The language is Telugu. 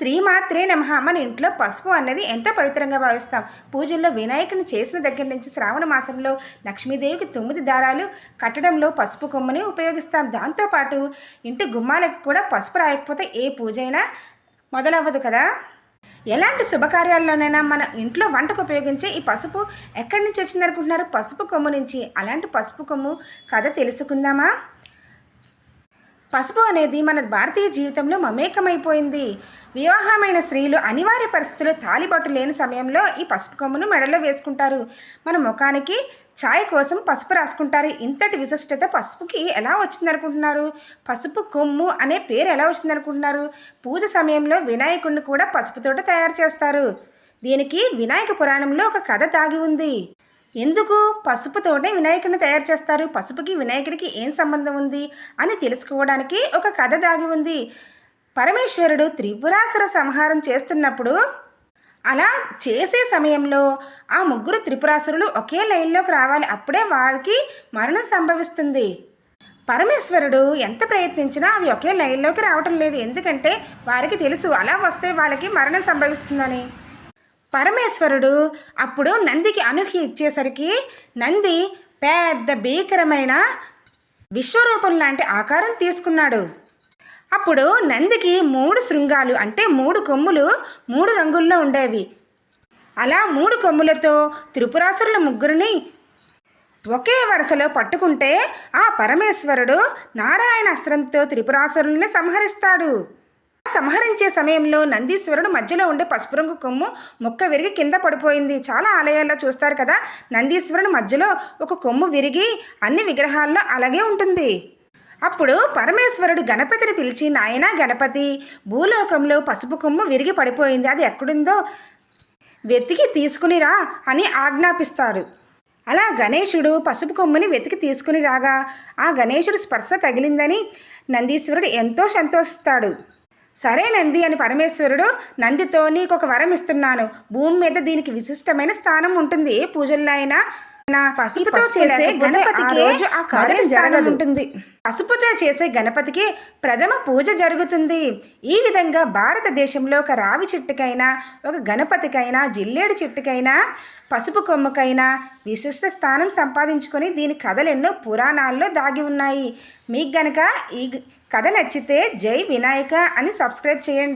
శ్రీమాత్రే నమ. మన ఇంట్లో పసుపు అన్నది ఎంతో పవిత్రంగా భావిస్తాం. పూజల్లో వినాయకుని చేసిన దగ్గర నుంచి శ్రావణ మాసంలో లక్ష్మీదేవికి తొమ్మిది దారాలు కట్టడంలో పసుపు కొమ్మని ఉపయోగిస్తాం. దాంతోపాటు ఇంటి గుమ్మాలకు కూడా పసుపు రాయకపోతే ఏ పూజ అయినా మొదలవ్వదు కదా? ఎలాంటి శుభకార్యాల్లోనైనా మన ఇంట్లో వంటకు ఉపయోగించే ఈ పసుపు ఎక్కడి నుంచి వచ్చిందనుకుంటున్నారు? పసుపు కొమ్ము నుంచి. అలాంటి పసుపు కొమ్ము కథ తెలుసుకుందామా? పసుపు అనేది మన భారతీయ జీవితంలో మమేకమైపోయింది. వివాహమైన స్త్రీలు అనివార్య పరిస్థితుల్లో తాలిబొట్టు లేని సమయంలో ఈ పసుపు కొమ్మును మెడలో వేసుకుంటారు. మన ముఖానికి ఛాయ్ కోసం పసుపు రాసుకుంటారు. ఇంతటి విశిష్టత పసుపుకి ఎలా వచ్చిందనుకుంటున్నారు? పసుపు కొమ్ము అనే పేరు ఎలా వచ్చిందనుకుంటున్నారు? పూజ సమయంలో వినాయకుడిని కూడా పసుపుతోట తయారు చేస్తారు. దీనికి వినాయక పురాణంలో ఒక కథ దాగి ఉంది. ఎందుకు? పసుపుతోనే వినాయకుడిని తయారు చేస్తారు. పసుపుకి వినాయకుడికి ఏం సంబంధం ఉంది? అని తెలుసుకోవడానికి ఒక కథ దాగి ఉంది. పరమేశ్వరుడు త్రిపురాసుర సంహారం చేస్తున్నప్పుడు అలా చేసే సమయంలో ఆ ముగ్గురు త్రిపురాసురులు ఒకే లైన్లోకి రావాలి. అప్పుడే వారికి మరణం సంభవిస్తుంది. పరమేశ్వరుడు ఎంత ప్రయత్నించినా అవి ఒకే లైన్లోకి రావటం లేదు. ఎందుకంటే వారికి తెలుసు అలా వస్తే వాళ్ళకి మరణం సంభవిస్తుందని. పరమేశ్వరుడు అప్పుడు నందికి అనూహ్య ఇచ్చేసరికి నంది పెద్ద భీకరమైన విశ్వరూపం లాంటి ఆకారం తీసుకున్నాడు. అప్పుడు నందికి మూడు శృంగాలు అంటే మూడు కొమ్ములు మూడు రంగుల్లో ఉండేవి. అలా మూడు కొమ్ములతో త్రిపురాసురుల ముగ్గురిని ఒకే వరుసలో పట్టుకుంటే ఆ పరమేశ్వరుడు నారాయణ అస్త్రంతో త్రిపురాసురుల్ని సంహరిస్తాడు. సంహరించే సమయంలో నందీశ్వరుడు మధ్యలో ఉండే పసుపు రంగు కొమ్ము మొక్క విరిగి కింద పడిపోయింది. చాలా ఆలయాల్లో చూస్తారు కదా నందీశ్వరుడు మధ్యలో ఒక కొమ్ము విరిగి అన్ని విగ్రహాల్లో అలాగే ఉంటుంది. అప్పుడు పరమేశ్వరుడు గణపతిని పిలిచి నాయనా గణపతి భూలోకంలో పసుపు కొమ్ము విరిగి పడిపోయింది. అది ఎక్కడుందో వెతికి తీసుకునిరా అని ఆజ్ఞాపిస్తాడు. అలా గణేశుడు పసుపు కొమ్ముని వెతికి తీసుకుని రాగా ఆ గణేశుడు స్పర్శ తగిలిందని నందీశ్వరుడు ఎంతో సంతోషిస్తాడు. సరే నంది అని పరమేశ్వరుడు నందితో నీకు ఒక వరం ఇస్తున్నాను. భూమి మీద దీనికి విశిష్టమైన స్థానం ఉంటుంది. ఏ పూజల్లో అయినా పసుపుతో చేసే గణపతికి మొదటి స్థానం ఉంటుంది పసుపుతో చేసే గణపతికి ప్రథమ పూజ జరుగుతుంది. ఈ విధంగా భారతదేశంలో ఒక రావి చెట్టుకైనా ఒక గణపతికైనా జిల్లేడు చెట్టుకైనా పసుపు కొమ్మకైనా విశిష్ట స్థానం సంపాదించుకొని దీని కథలు ఎన్నో పురాణాల్లో దాగి ఉన్నాయి. మీకు గనక ఈ కథ నచ్చితే జై వినాయక అని సబ్స్క్రైబ్ చేయండి.